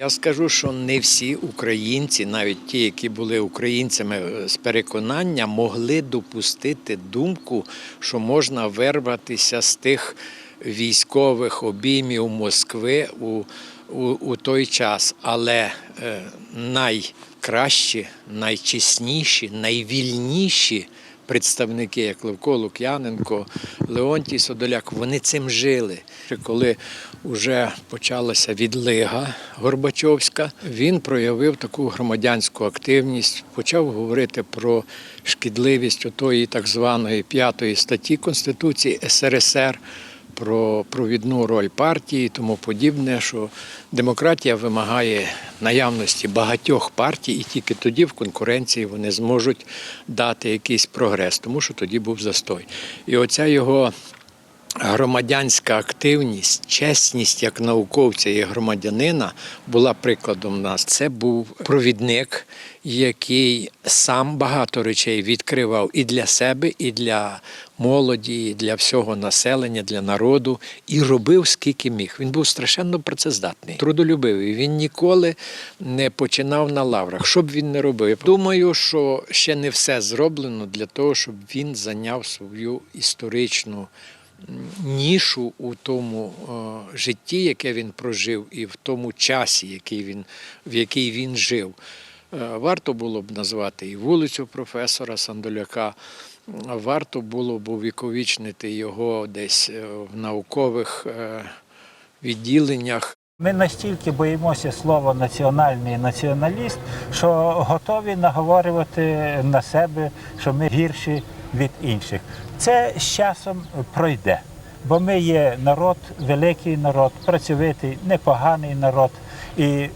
Я скажу, що не всі українці, навіть ті, які були українцями е, з переконання, могли допустити думку, що можна вирватися з тих військових обіймів Москви у, у, у той час. Але е, найкращі, найчесніші, найвільніші представники, як Левко Лук'яненко, Леонтій Содоляк, вони цим жили. Коли вже почалася відлига Горбачовська, він проявив таку громадянську активність, почав говорити про шкідливість отої так званої п'ятої статті Конституції СРСР. Про провідну роль партії і тому подібне, що демократія вимагає наявності багатьох партій, і тільки тоді в конкуренції вони зможуть дати якийсь прогрес, тому що тоді був застой. І оця його громадянська активність, чесність як науковця і громадянина була прикладом нас. Це був провідник, який сам багато речей відкривав і для себе, і для молоді, і для всього населення, для народу, і робив скільки міг. Він був страшенно працездатний, трудолюбивий. Він ніколи не починав на лаврах. Що б він не робив? Думаю, що ще не все зроблено для того, щоб він зайняв свою історичну нішу у тому е, житті, яке він прожив, і в тому часі, який він, в який він жив. Е, Варто було б назвати і вулицю професора Сандоляка. Варто було б увіковічнити його десь е, в наукових відділеннях. Ми настільки боїмося слова національний націоналіст, що готові наговорювати на себе, що ми гірші від інших. Це з часом пройде, бо ми є народ, великий народ, працьовитий, непоганий народ. І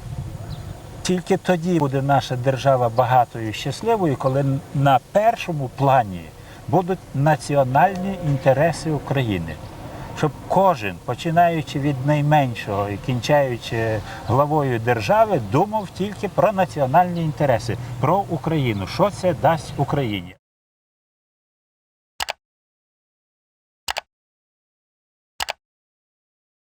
тільки тоді буде наша держава багатою і щасливою, коли на першому плані будуть національні інтереси України. Щоб кожен, починаючи від найменшого і кінчаючи главою держави, думав тільки про національні інтереси, про Україну, що це дасть Україні.